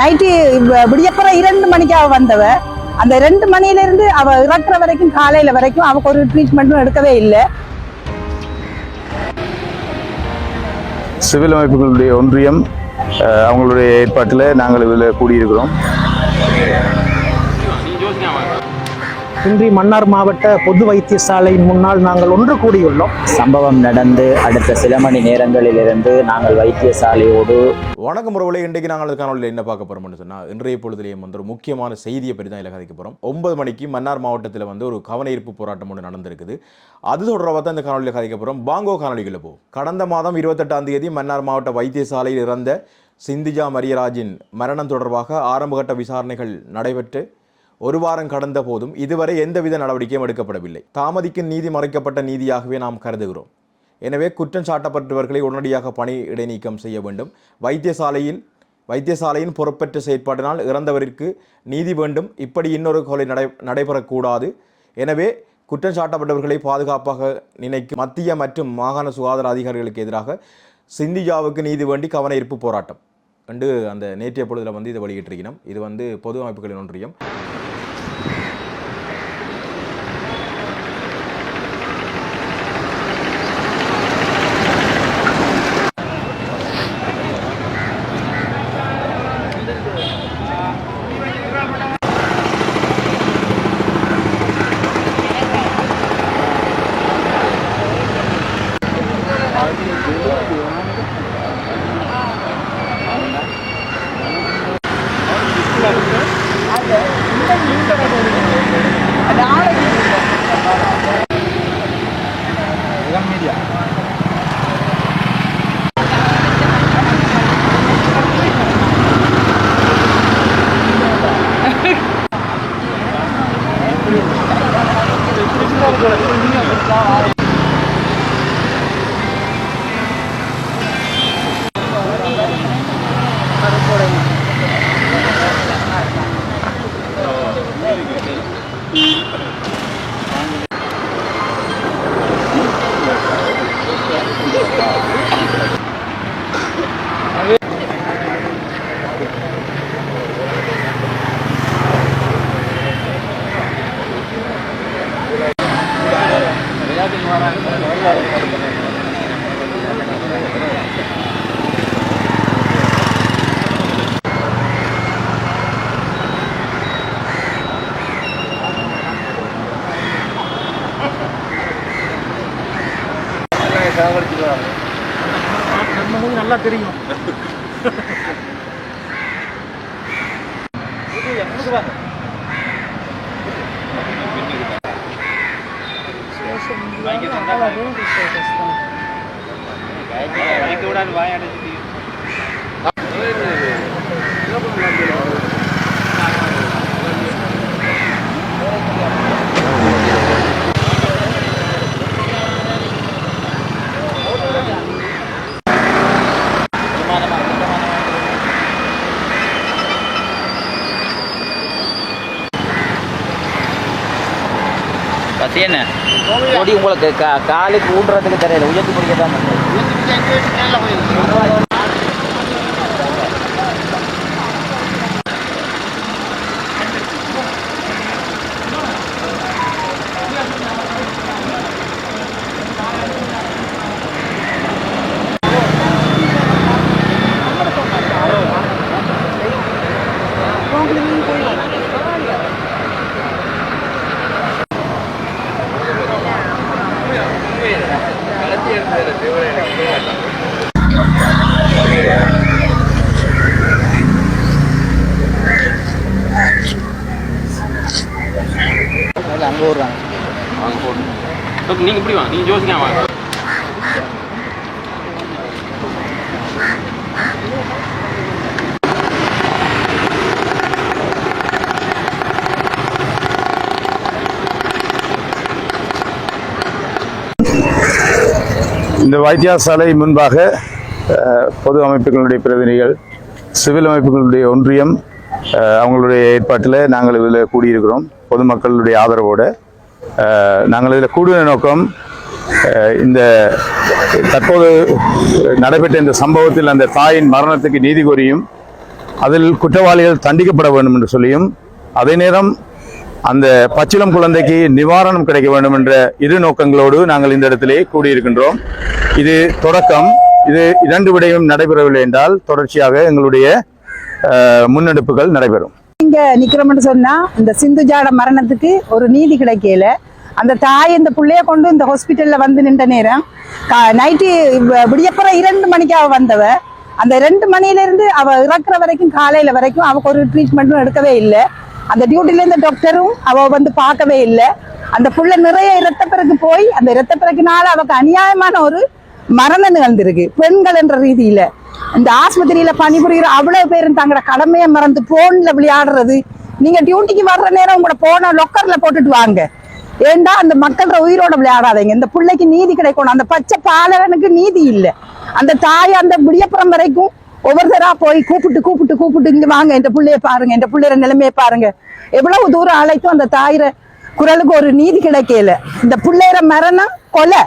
Night விடியப்புற இரண்டு மணிக்கு அவ வந்தவ. அந்த ரெண்டு மணியிலிருந்து அவ இறக்குற வரைக்கும் காலையில வரைக்கும் அவக்கு ஒரு ட்ரீட்மெண்ட்டும் எடுக்கவே இல்லை. சிவில் அமைப்புகளுடைய ஒன்றியம் அவங்களுடைய ஏற்பாட்டில் நாங்கள் இதில் கூடியிருக்கிறோம். இன்றி மன்னார் மாவட்ட பொது வைத்தியசாலையின் முன்னால் நாங்கள் ஒன்று கூடியுள்ளோம். சம்பவம் நடந்து அடுத்த சில மணி நேரங்களிலிருந்து நாங்கள் வைத்தியசாலையோடு வணக்கம் உறவுகளே இன்றைக்கு நாங்கள் காணொலியில் என்ன பார்க்க போகிறோம்னு சொன்னால் இன்றைய பொழுதுலேயும் வந்து ஒரு முக்கியமான செய்தியை பற்றி தான் இதில் கதைக்க போகிறோம் ஒன்பது மணிக்கு மன்னார் மாவட்டத்தில் வந்து ஒரு கவன ஈர்ப்பு போராட்டம் ஒன்று நடந்திருக்குது. அது தொடர்பாக தான் இந்த காணொலியில் கதைக்க போகிறோம் பாங்கோ காணொலிகளில் போகும் கடந்த மாதம் இருபத்தெட்டாம் தேதி மன்னார் மாவட்ட வைத்தியசாலையில் இறந்த சிந்திஜா மரியராஜின் மரணம் தொடர்பாக ஆரம்பகட்ட விசாரணைகள் நடைபெற்று ஒரு வாரம் கடந்த போதும் இதுவரை எந்தவித நடவடிக்கையும் எடுக்கப்படவில்லை. தாமதிக்கும் நீதி மறைக்கப்பட்ட நீதியாகவே நாம் கருதுகிறோம். எனவே குற்றம் சாட்டப்பட்டவர்களை உடனடியாக பணி இடைநீக்கம் செய்ய வேண்டும். வைத்தியசாலையில் வைத்தியசாலையின் பொறுப்பற்ற செயற்பாட்டினால் இறந்தவருக்கு நீதி வேண்டும். இப்படி இன்னொரு கொலை நடை நடைபெறக்கூடாது. எனவே குற்றம் சாட்டப்பட்டவர்களை பாதுகாப்பாக நினைக்கும் மத்திய மற்றும் மாகாண சுகாதார அதிகாரிகளுக்கு எதிராக சிந்தியாவுக்கு நீதி வேண்டி கவன ஈர்ப்பு போராட்டம். கண்டு அந்த நேற்றைய பொழுதில் வந்து இதை வெளியிட்டிருக்கணும் இது வந்து பொது அமைப்புகளின் ஒன்றியம். da. என்ன? கொடி உங்களுக்கு கா காலுக்கு ஊன்றதுக்கு தெரியல. உயர்த்தி பிடிக்க தான் அங்கே விடுறாங்க நீங்கள் இப்படி வாங்க நீங்கள் ஜோசிக்காம வாங்க. இந்த வைத்தியசாலை முன்பாக பொது அமைப்புகளுடைய பிரதிநிதிகள் சிவில் அமைப்புகளுடைய ஒன்றியம் அவங்களுடைய ஏற்பாட்டில் நாங்கள் இதில் கூடியிருக்கிறோம் பொதுமக்களுடைய ஆதரவோடு. நாங்கள் இதில் கூடுதல் நோக்கம் இந்த தற்போது நடைபெற்ற இந்த சம்பவத்தில் அந்த தாயின் மரணத்துக்கு நீதி கோரியும் அதில் குற்றவாளிகள் தண்டிக்கப்பட வேண்டும் என்று சொல்லியும் அதே நேரம் அந்த பச்சிளம் குழந்தைக்கு நிவாரணம் கிடைக்க வேண்டும் என்ற இரு நோக்கங்களோடு நாங்கள் இந்த இடத்திலே கூடியிருக்கின்றோம். இது தொடக்கம். இது இரண்டு விடையும் நடைபெறவில்லை என்றால் தொடர்ச்சியாக எங்களுடைய முன்னெடுப்புகள் நடைபெறும். இங்க நிக்கிறோம்னு சொன்னா இந்த சிந்துஜாட மரணத்துக்கு ஒரு நீதி கிடைக்கல. அந்த தாய் இந்த பிள்ளைய கொண்டு இந்த ஹாஸ்பிட்டல்ல வந்து நின்ற நேரம் நைட்டு விடியப்புற இரண்டு மணிக்கு அவ வந்தவ. அந்த ரெண்டு மணில இருந்து அவ இறக்குற வரைக்கும் காலையில வரைக்கும் அவக்கு ஒரு ட்ரீட்மெண்ட்டும் எடுக்கவே இல்லை. அந்த டியூட்டில இருந்த டாக்டரும் அவ வந்து பார்க்கவே இல்லை. அந்த புள்ள நிறைய இரத்தப்பிறகு போய் அந்த இரத்தப்பிறகுனால அவக்கு அநியாயமான ஒரு மரணம் நிகழ்ந்திருக்கு. பெண்கள் என்ற ரீதியில. இந்த ஆஸ்பத்திரியில பணிபுரிகிற அவ்வளவு பேரும் தங்களோட கடமையை மறந்து போன்ல விளையாடுறது. நீங்க டியூட்டிக்கு வர்ற நேரம் உங்களோட போன லொக்கர்ல போட்டுட்டு வாங்க. ஏண்டா அந்த மக்களோட உயிரோட விளையாடாதீங்க. இந்த பிள்ளைக்கு நீதி கிடைக்கணும். அந்த பச்சை பாலகனுக்கு நீதி இல்லை. அந்த தாய் அந்த விடியப்புறம் வரைக்கும் ஒவ்வொருத்தரா போய் கூப்பிட்டு கூப்பிட்டு கூப்பிட்டு இங்க வாங்க இந்த பிள்ளைய பாருங்க என்ற பிள்ளைய நிலைமையை பாருங்க. எவ்வளவு தூரம் அழைத்தும் அந்த தாயிர குரலுக்கு ஒரு நீதி கிடைக்கல. இந்த பிள்ளையர மரணம் கொலை.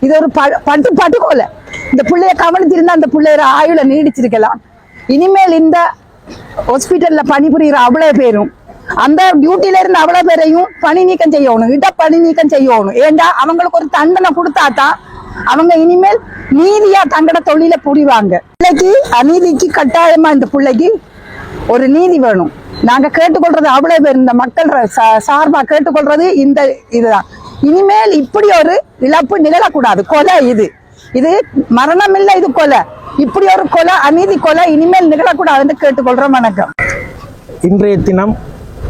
இது ஒரு ப- பட்டு பட்டு கொலை. இந்த பிள்ளைய கவனிச்சிருந்தா அந்த பிள்ளையர ஆயுள நீடிச்சிருக்கலாம். இனிமேல் இந்த ஹாஸ்பிட்டல்ல பணிபுரிகிற அவ்வளவு பேரும் அந்த டியூட்டில இருந்து அவ்வளவு பேரையும் பணி நீக்கம் செய்யணும் இட பணி நீக்கம் செய்யணும். ஏண்டா அவங்களுக்கு ஒரு தண்டனை கொடுத்தாதான் அவங்க இனிமேல் நீதியா தங்கட தொழில புரிவாங்க. பிள்ளைக்கு அநீதிக்கு கட்டாயமா இந்த பிள்ளைக்கு ஒரு நீதி வேணும். நாங்க கேட்டுக்கொள்றது அவ்வளவு பேர் இந்த மக்கள் சார்பா கேட்டுக்கொள்றது இந்த இதுதான். இனிமேல் இப்படி ஒரு இழப்பு நிகழக்கூடாது. கொலை இது. இது மரணம் இல்லை இது கொலை. இப்படி ஒரு கொலை அநீதி கொலை இனிமேல் நிகழக்கூடாதுன்னு கேட்டுக்கொள்றோம் வணக்கம். இன்றைய தினம்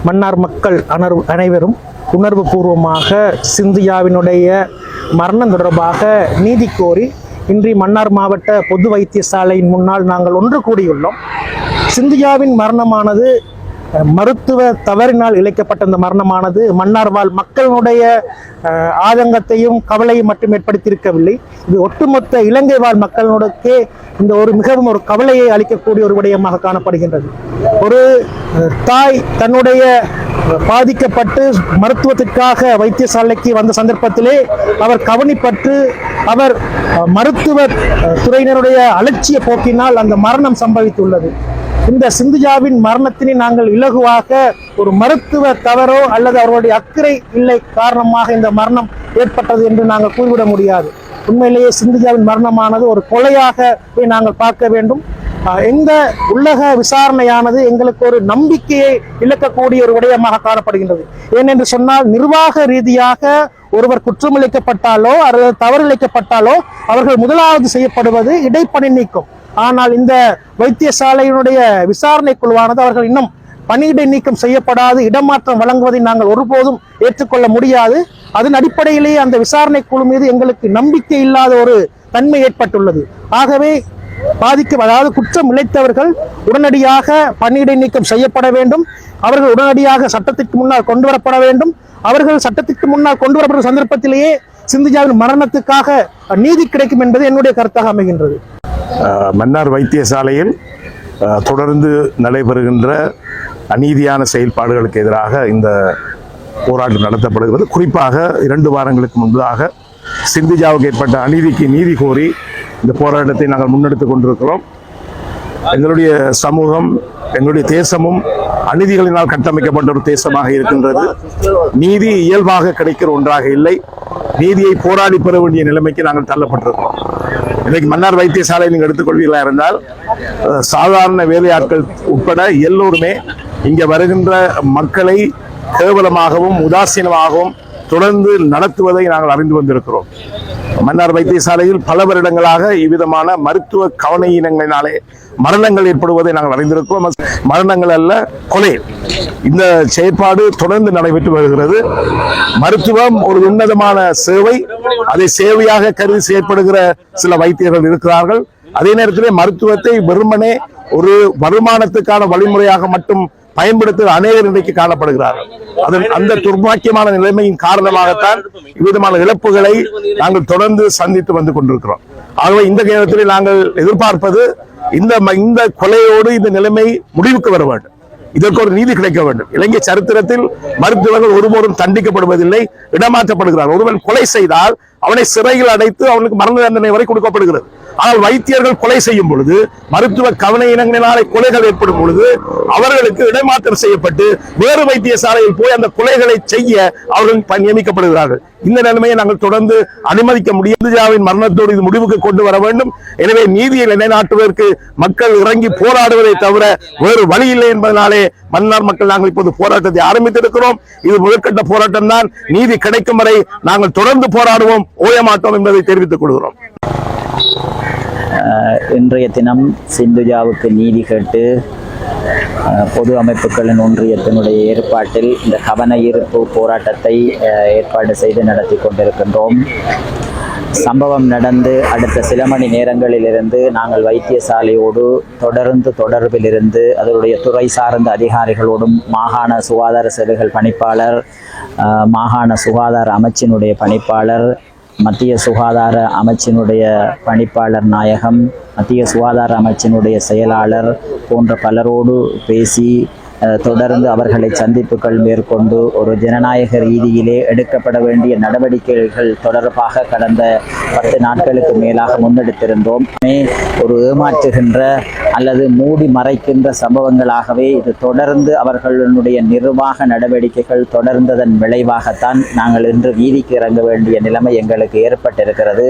மன்னார் மக்கள் அனர் அனைவரும் உணர்வு பூர்வமாக சிந்தியாவினுடைய மரணம் தொடர்பாக நீதி கோரி இன்றி மன்னார் மாவட்ட பொது வைத்தியசாலையின் முன்னால் நாங்கள் ஒன்று கூடியுள்ளோம். சிந்தியாவின் மரணமானது மருத்துவ தவறினால் இழைக்கப்பட்ட இந்த மரணமானது மன்னார் வாழ் மக்களுடைய ஆதங்கத்தையும் கவலையும் மட்டும் ஏற்படுத்தியிருக்கவில்லை. இது ஒட்டுமொத்த இலங்கை வாழ் மக்களுக்கே இந்த ஒரு மிகவும் ஒரு கவலையை அளிக்கக்கூடிய ஒரு விடயமாக காணப்படுகின்றது. ஒரு தாய் தன்னுடைய பாதிக்கப்பட்டு மருத்துவத்திற்காக வைத்தியசாலைக்கு வந்த சந்தர்ப்பத்திலே அவர் கவனிப்பட்டு அவர் மருத்துவ துறையினருடைய அலட்சிய போக்கினால் அந்த மரணம் சம்பவித்துள்ளது. இந்த சிந்துஜாவின் மரணத்தினை நாங்கள் இலகுவாக ஒரு மருத்துவ தவறோ அல்லது அவருடைய அக்கறை இல்லை காரணமாக இந்த மரணம் ஏற்பட்டது என்று நாங்கள் கூறிவிட முடியாது. உண்மையிலேயே சிந்துஜாவின் மரணமானது ஒரு கொலையாக போய் நாங்கள் பார்க்க வேண்டும். எந்த இந்த உள்ளக விசாரணையானது எங்களுக்கு ஒரு நம்பிக்கையை இழக்கக்கூடிய ஒரு விடயமாக காணப்படுகின்றது. ஏனென்று சொன்னால் நிர்வாக ரீதியாக ஒருவர் குற்றமளிக்கப்பட்டாலோ அல்லது தவறிழைக்கப்பட்டாலோ அவர்கள் முதலாவது செய்யப்படுவது இடைப்பணி நீக்கம். ஆனால் இந்த வைத்தியசாலையினுடைய விசாரணை குழுவானது அவர்கள் இன்னும் பணியிடை நீக்கம் செய்யப்படாது இடமாற்றம் வழங்குவதை நாங்கள் ஒருபோதும் ஏற்றுக்கொள்ள முடியாது. அதன் அடிப்படையிலேயே அந்த விசாரணை குழு மீது எங்களுக்கு நம்பிக்கை இல்லாத ஒரு தன்மை ஏற்பட்டுள்ளது. ஆகவே பாதிக்க அதாவது குற்றம் இழைத்தவர்கள் உடனடியாக பணியிடை நீக்கம் செய்யப்பட வேண்டும். அவர்கள் உடனடியாக சட்டத்திற்கு முன்னால் கொண்டு வரப்பட வேண்டும். அவர்கள் சட்டத்திற்கு முன்னால் கொண்டு வரப்படும் சந்தர்ப்பத்திலேயே சிந்துஜாவின் மரணத்துக்காக நீதி கிடைக்கும் என்பது என்னுடைய கருத்தாக அமைகின்றது. மன்னார் வைத்தியசாலையில் தொடர்ந்து நடைபெறுகின்ற அநீதியான செயல்பாடுகளுக்கு எதிராக இந்த போராட்டம் நடத்தப்படுகிறது. குறிப்பாக இரண்டு வாரங்களுக்கு முன்பதாக சிந்திஜாவுக்கு ஏற்பட்ட அநீதிக்கு நீதி கோரி இந்த போராட்டத்தை நாங்கள் முன்னெடுத்துக் கொண்டிருக்கிறோம். எங்களுடைய சமூகம் எங்களுடைய தேசமும் அநீதிகளினால் கட்டமைக்கப்பட்ட ஒரு தேசமாக இருக்கின்றது. நீதி இயல்பாக கிடைக்கிற ஒன்றாக இல்லை. நீதியை போராடி பெற வேண்டிய நிலைமைக்கு நாங்கள் தள்ளப்பட்டிருக்கிறோம். இன்னைக்கு மன்னார் வைத்தியசாலை நீங்க எடுத்துக்கொள்வீர்களா இருந்தால் சாதாரண வேலையாட்கள் உட்பட எல்லோருமே இங்க வருகின்ற மக்களை கேவலமாகவும் உதாசீனமாகவும் தொடர்ந்து நடத்துவதை நாங்கள் அறிந்து வந்திருக்கிறோம். மன்னார் வைத்தியசாலையில் பல வருடங்களாக இவ்விதமான மருத்துவ கவனையினங்களினாலே மரணங்கள் ஏற்படுவதை நாங்கள் அறிந்திருக்கிறோம். மரணங்கள் அல்ல கொலை. இந்த செயற்பாடு தொடர்ந்து நடைபெற்று வருகிறது. மருத்துவம் ஒரு உன்னதமான சேவை. அதை சேவையாக கருதி செயற்படுகிற சில வைத்தியர்கள் இருக்கிறார்கள். அதே நேரத்திலே மருத்துவத்தை வெறுமனே ஒரு வருமானத்துக்கான வழிமுறையாக மட்டும் பயன்படுத்துகிற அநேகர் இன்றைக்கு காணப்படுகிறார்கள். அதன் அந்த துர்பாக்கியமான நிலைமையின் காரணமாகத்தான் இவ்விதமான இழப்புகளை நாங்கள் தொடர்ந்து சந்தித்து வந்து கொண்டிருக்கிறோம். ஆகவே இந்த நேரத்தில் நாங்கள் எதிர்பார்ப்பது இந்த ம- இந்த கொலையோடு இந்த நிலைமை முடிவுக்கு வர வேண்டும். இதற்கு ஒரு நீதி கிடைக்க வேண்டும். இலங்கை சரித்திரத்தில் மருத்துவர்கள் ஒருபோதும் தண்டிக்கப்படுவதில்லை இடமாற்றப்படுகிறார் ஒருவன் கொலை செய்தால் அவனை சிறையில் அடைத்து அவனுக்கு மரண தண்டனை வரை கொடுக்கப்படுகிறது. ஆனால் வைத்தியர்கள் கொலை செய்யும் பொழுது மருத்துவ கவன இனங்களினாலே கொலைகள் ஏற்படும் பொழுது அவர்களுக்கு இடமாற்றம் செய்யப்பட்டு வேறு வைத்தியசாலையில் போய் அந்த கொலைகளை செய்ய அவர்கள் நியமிக்கப்படுகிறார்கள். இந்த நிலைமையை நாங்கள் தொடர்ந்து அனுமதிக்க முடியாது மரணத்தோடு இது முடிவுக்கு கொண்டு வர வேண்டும். எனவே நீதியை நிலைநாட்டுவதற்கு மக்கள் இறங்கி போராடுவதை தவிர வேறு வழி இல்லை என்பதனாலே மன்னார் மக்கள் நாங்கள் இப்போது போராட்டத்தை ஆரம்பித்திருக்கிறோம். இது முதற்கட்ட போராட்டம் தான் நீதி கிடைக்கும் வரை நாங்கள் தொடர்ந்து போராடுவோம். ஓய மாட்டோம் என்பதை தெரிவித்துக் கொள்கிறோம். இன்றைய தினம் சிந்துஜாவுக்கு நீதி கேட்டு பொது அமைப்புகளின் ஒன்றியத்தினுடைய ஏற்பாட்டில் இந்த கவன ஈர்ப்பு போராட்டத்தை ஏற்பாடு செய்து நடத்தி கொண்டிருக்கின்றோம். சம்பவம் நடந்து அடுத்த சில மணி நேரங்களிலிருந்து நாங்கள் வைத்தியசாலையோடு தொடர்ந்து தொடர்பில் இருந்து அதனுடைய துறை சார்ந்த அதிகாரிகளோடும் மாகாண சுகாதார சேவைகள் பணிப்பாளர் மாகாண சுகாதார அமைச்சினுடைய பணிப்பாளர் மத்திய சுகாதார அமைச்சினுடைய பணிப்பாளர் நாயகம் மத்திய சுகாதார அமைச்சினுடைய செயலாளர் போன்ற பலரோடு பேசி தொடர்ந்து அவர்களை சந்திப்புகள் மேற்கொண்டு ஒரு ஜனநாயக ரீதியிலே எடுக்கப்பட வேண்டிய நடவடிக்கைகள் தொடர்பாக கடந்த பத்து நாட்களுக்கு மேலாக முன்னெடுத்திருந்தோம். மே ஒரு ஏமாற்றுகின்ற அல்லது மூடி மறைக்கின்ற சம்பவங்களாகவே இது தொடர்ந்து அவர்களுடைய நிர்வாக நடவடிக்கைகள் தொடர்ந்ததன் விளைவாகத்தான் நாங்கள் இன்று வீதிக்கு இறங்க வேண்டிய நிலைமை எங்களுக்கு ஏற்பட்டிருக்கிறது.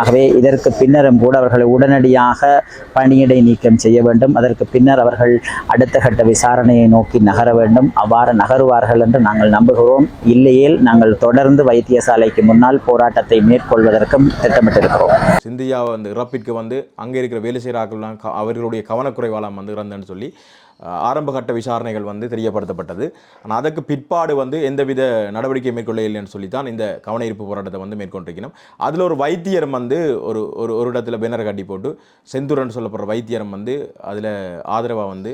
ஆகவே இதற்கு பின்னரும் கூட அவர்களை உடனடியாக பணியிடை நீக்கம் செய்ய வேண்டும். அதற்கு பின்னர் அவர்கள் அடுத்த கட்ட விசாரணையை நோக்கி நகர வேண்டும். அவ்வாறு நகருவார்கள் என்று நாங்கள் நம்புகிறோம். இல்லையேல் நாங்கள் தொடர்ந்து வைத்தியசாலைக்கு முன்னால் போராட்டத்தை மேற்கொள்வதற்கும் திட்டமிட்டிருக்கிறோம். சிந்தியா வந்து இறப்பிற்கு வந்து அங்கே இருக்கிற வேலை செய்கிறார்கள்லாம் அவர்களுடைய கவனக்குறைவாலாம் வந்து இறந்தன்னு சொல்லி ஆரம்பகட்ட விசாரணைகள் வந்து தெரியப்படுத்தப்பட்டது. ஆனால் அதற்கு பிற்பாடு வந்து எந்தவித நடவடிக்கை மேற்கொள்ள இல்லைன்னு சொல்லி தான் இந்த கவன ஈர்ப்பு போராட்டத்தை வந்து மேற்கொண்டிருக்கணும் அதில் ஒரு வைத்தியர் வந்து ஒரு ஒரு ஒரு இடத்துல பேனர் கட்டி போட்டு செந்தூரன் சொல்லப்படுற வைத்தியரம் வந்து அதில் ஆதரவாக வந்து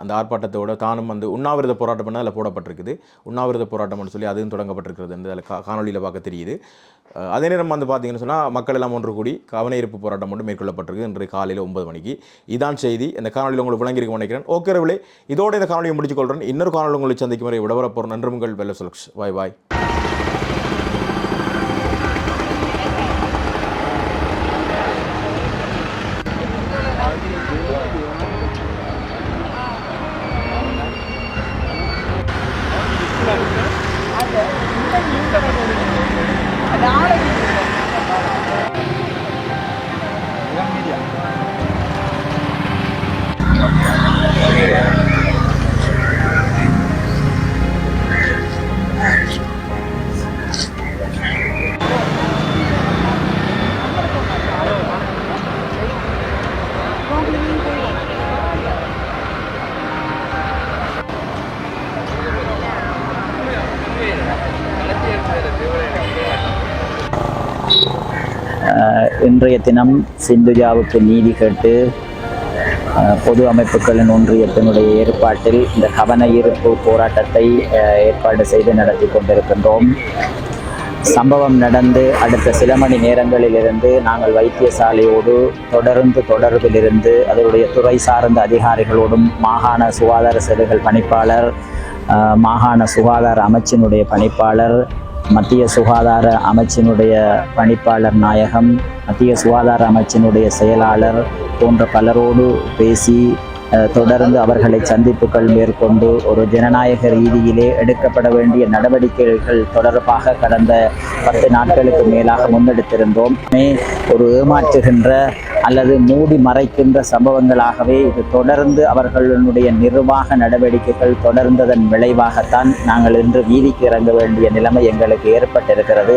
அந்த ஆர்ப்பாட்டத்தோட தானும் வந்து உண்ணாவிரத போராட்டம் பண்ண அதில் போடப்பட்டிருக்குது. உண்ணாவிரத போராட்டம்னு சொல்லி அதுவும் தொடங்கப்பட்டிருக்கிறது அதில் கா காணொலியில் பார்க்க தெரியுது. அதே நேரம் வந்து பார்த்தீங்கன்னு சொன்னால் மக்கள் எல்லாம் ஒன்று கூடி கவனயிருப்பு போராட்டம் மட்டும் மேற்கொள்ளப்பட்டிருக்கு இன்று காலையில் ஒன்பது மணிக்கு. இதான் செய்தி. இந்த காணொலியில் உங்களுக்கு விளங்கியிருக்க நினைக்கிறேன். ஓகே ரவிலே இதோட இந்த காணொலியை முடிச்சுக்கொள்கிறேன் இன்னொரு காணொலி உங்களை சந்திக்கும் வரை விடவர போகிற நன்றி உங்கள் வெல்ல சுலக்ஷ் பாய் பாய். இன்றைய தினம் சிந்துஜாவுக்கு நீதி கேட்டு பொது அமைப்புகளின் ஒன்றியத்தினுடைய ஏற்பாட்டில் இந்த கவன ஈர்ப்பு போராட்டத்தை ஏற்பாடு செய்து நடத்தி கொண்டிருக்கின்றோம். சம்பவம் நடந்து அடுத்த சில மணி நேரங்களிலிருந்து நாங்கள் வைத்தியசாலையோடு தொடர்ந்து தொடர்பிலிருந்து அதனுடைய துறை சார்ந்த அதிகாரிகளோடும் மாகாண சுகாதார சேவைகள் பணிப்பாளர் மாகாண சுகாதார அமைச்சினுடைய பணிப்பாளர் மத்திய சுகாதார அமைச்சினுடைய பணிப்பாளர் நாயகம் மத்திய சுகாதார அமைச்சினுடைய செயலாளர் போன்ற பலரோடு பேசி தொடர்ந்து அவர்களை சந்திப்புகள் மேற்கொண்டு ஒரு ஜனநாயக ரீதியிலே எடுக்கப்பட வேண்டிய நடவடிக்கைகள் தொடர்பாக கடந்த பத்து நாட்களுக்கு மேலாக முன்னெடுத்திருந்தோம். மே ஒரு ஏமாற்றுகின்ற அல்லது மூடி மறைக்கின்ற சம்பவங்களாகவே இது தொடர்ந்து அவர்களுடைய நிர்வாக நடவடிக்கைகள் தொடர்ந்ததன் விளைவாகத்தான் நாங்கள் இன்று வீதிக்கு இறங்க வேண்டிய நிலைமை எங்களுக்கு ஏற்பட்டிருக்கிறது.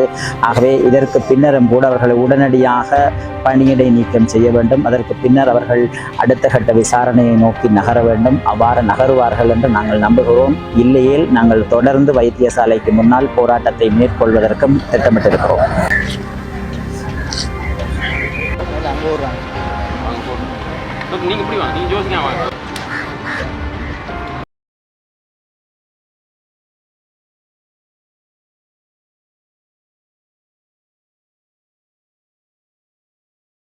ஆகவே இதற்கு பின்னரும் கூட அவர்களை உடனடியாக பணியிடை நீக்கம் செய்ய வேண்டும். அதற்கு பின்னர் அவர்கள் அடுத்த கட்ட விசாரணையை நோக்கி நகர வேண்டும். அவ்வாறு நகருவார்கள் என்று நாங்கள் நம்புகிறோம். இல்லையேல் நாங்கள் தொடர்ந்து வைத்தியசாலைக்கு முன்னால் போராட்டத்தை மேற்கொள்வதற்கும் திட்டமிட்டிருக்கிறோம். நீங்க எப்படி வாங்க? நீங்க ஜோசிங்க வாங்க.